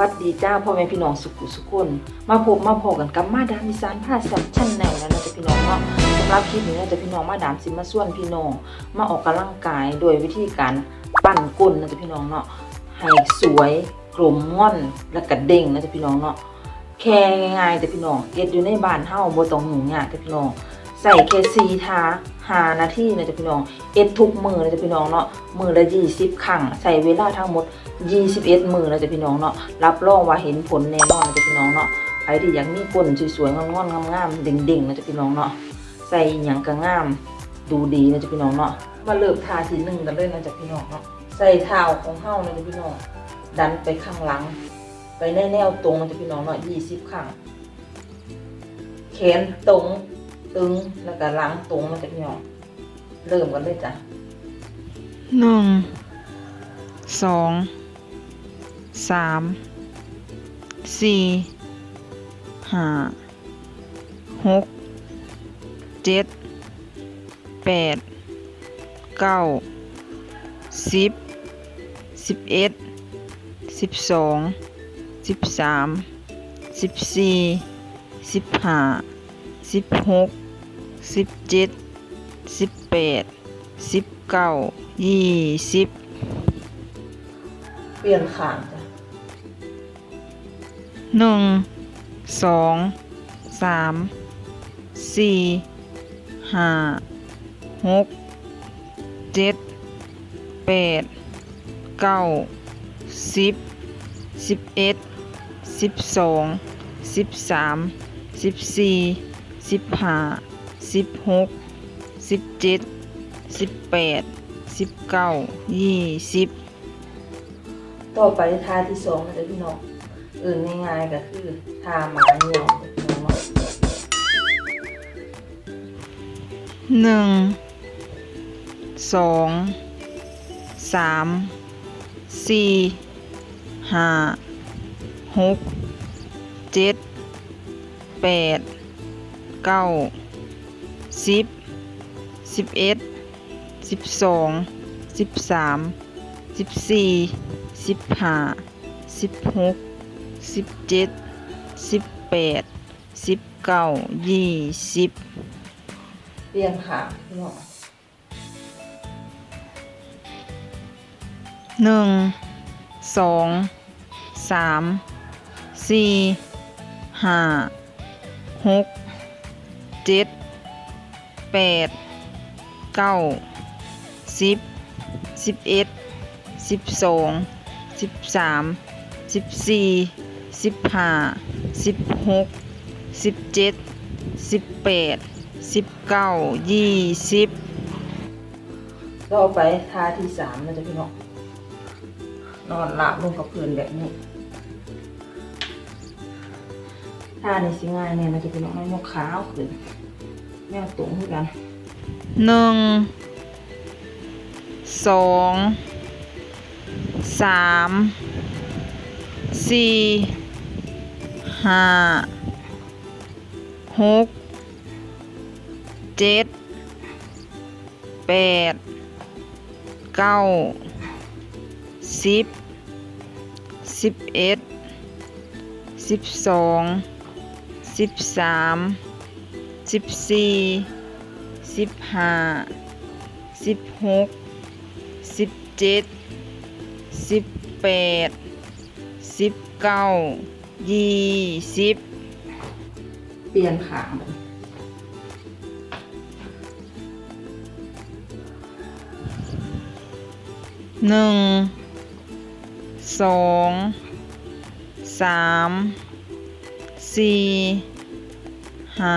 วัสดีจ้าพ่อแม่พี่น้องสุขุสุขคนมาพบมาพอกันกับมาดามอีสานผ้าสับชั้นแนวแล้วนะจ๊ะพี่น้องเนาะสำหรับคลิปนี้นะจ๊ะพี่น้องมาดามสิมาส่วนพี่น้องมาออกกำลังกายโดยวิธีการปั้นก้นนะจ๊ะพี่น้องเนาะให้สวยกลมง่อนและกระเด้งนะจ๊ะพี่น้องเนาะแค่ง่ายๆแต่พี่น้องเอ็ดอยู่ในบ้านเฮาบ่ต้องยุ่งยากแต่พี่น้องใส่เคซีทา หานาทีนะจ๊ะพี่น้องเอ็ดทุกมือนะจ๊ะพี่น้องเนาะมือละยี่สิบครั้งใส่เวลาทั้งหมด21มือนะจ๊ะพี่น้องเนาะรับรองว่าเห็นผลแน่นอนนะจ๊ะพี่น้องเนาะใครที่อยากมีก้นสวยๆงอนๆงามๆเด้งๆนะจ๊ะพี่น้องเนาะใส่หยังก็งาม ดูดีนะจ๊ะพี่น้องเนาะมาเริ่มทาทีหนึ่งกันเลยนะจ๊ะพี่น้องเนาะใส่เท้าของเฮานะจ๊ะพี่น้องดันไปข้างหลัง ไปในแนวตรงนะจ๊ะพี่น้องเนาะ20ครั้งแขนตรง ตึงแล้วก็หลังตรงนะจ๊ะพี่องเริ่มกันเลยจ้ะหนึ่งสองสามสี่ห้าหกเจ็ดแปดเก้าสิบสิบเอ็ดสิบสองสิบสามสิบสี่สิบห้าสิบหก สิบเจ็ดสิบแปดสิบเก้ายี่สิบเปลี่ยนข้างจ้ะหนึ่งสองสามสี่ห้าหกเจ็ดแปดเก้าสิบสิบเอ็ดสิบสองสิบสามสิบสี่สิบห้า สิบหกสิบเจ็ดสิบแปดสิบเก้ายี่สิบต่อไปท่าที่สองนะจ๊ะพี่น้องอื่นง่ายๆก็คือท่าหมาเหนียวนะพี่น้องเนาะหนึ่งสองสามสี่ห้าหกเจ็ดแปดเก้า สิบสิบเอ็ดสิบสองสิบสามสิบสี่สิบห้าสิบหกสิบเจ็ดสิบแปดสิบเก้ายี่สิบเปลี่ยนขาพี่น้องหนึ่งสองสามสี่ห้าหกเจ็ด แปดเก้าสิบสิบเอ็ดสิบสองสิบสามสิบสี่สิบห้าสิบหกสิบเจ็ดสิบแปดสิบเก้ายี่สิบต่อาไปทาที่สามนะจ๊ะพี่น้องนอนหลับลงกับพื้นแบบนี้ท่านี้สิง่ายเนี่ยนะจ๊ะพี่น้องให้ยกขาเอาขึ้น แนวตรงคือกันหนึ่งสองสามสี่ห้าหกเจ็ดแปดเก้าสิบสิบเอ็ดสิบสองสิบสาม สิบสี่สิบห้าสิบหกสิบเจ็ดสิบแปดสิบเก้ายี่สิบเปลี่ยนขาบัดนี้หนึ่งสองสามสี่ห้า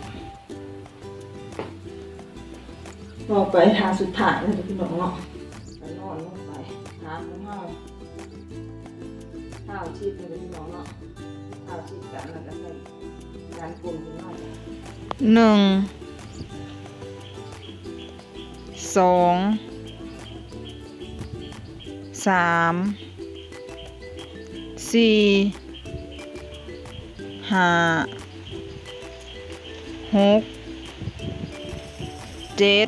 ต่อไปท่าสุดท้ายนะพี่น้องเนาะไปนอนลงไปหาของเฮาเท้าชิดนะจ๊ะพี่น้องเนาะเท้าชิดกันแล้วก็ใส่การกลุ่มขึ้นมาจ้ะหนึ่งสองสามสี่ห้าหกเจ็ด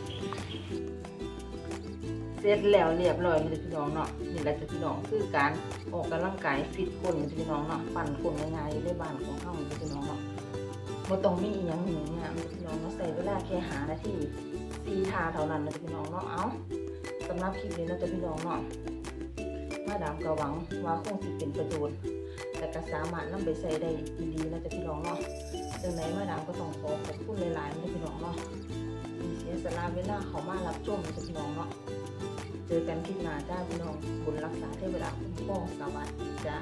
เสร็จแล้วเรียบร้อยเลยพี่น้องเนาะนี่แหละจะพี่น้องคือการออกกำลังกายฟิตคนจ้ะพี่น้องเนาะปั่นคนง่ายๆอยู่ในบ้านของเฮาจ้ะพี่น้องเนาะบ่ต้องมีอีหยังหนึ่งงามจ้ะพี่น้องเนาะใส่เวลาแค่หานาทีสีทาเท่านั้นนะจ้ะพี่น้องเนาะเอาสำหรับคลิปนี้เนาะจะพี่น้องเนาะมาดามก็หวังว่าคงสิเป็นประโยชน์และก็สามารถนำไปใช้ได้ดีๆนะจะพี่น้องเนาะดังนั้นมาดามก็ต้องขอขอบคุณหลายๆนะจ้ะพี่น้องเนาะที่เสียสละเวลาเขามารับชมนจะพี่น้องเนาะ เจอกันคลิปหน้าจ้าพี่น้องบุญรักษาเทวดาคุ้มครองสวัสดีจ้า